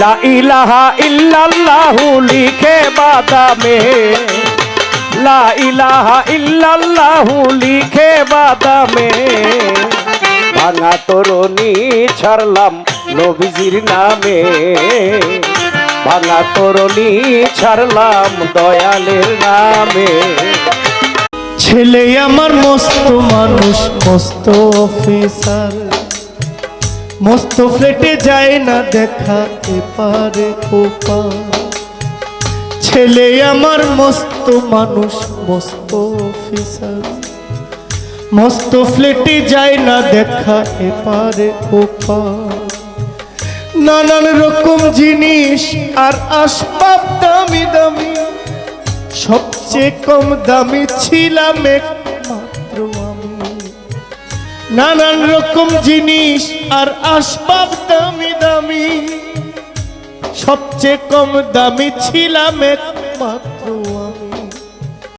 লা ইলাহা ইল্লাল্লাহু লিখে বাদামে। লা ইলাহা ইল্লাল্লাহু লিখে বাদামে। ভাঙা তরুণী ছাড়লাম নবীজির নামে। ভাঙা তরুণী ছাড়লাম দয়ালের নামে। ছেলে আমার মস্ত মানুষ, মস্ত অফিসার। মস্ত ফ্লেটে যায় না দেখা এপারে ওপার ছেলে আমার মস্ত মানুষ, মস্ত অফিসার মস্ত ফ্লেটে যায় না দেখা এপারে ওপার নানান রকম জিনিস আর আসবাব দামি দামি। সবচেয়ে কম দামি ছিলাম আমি নানান রকম জিনিস আর আসবাব দামি দামি সবচেয়ে কম দামি ছিলাম একমাত্র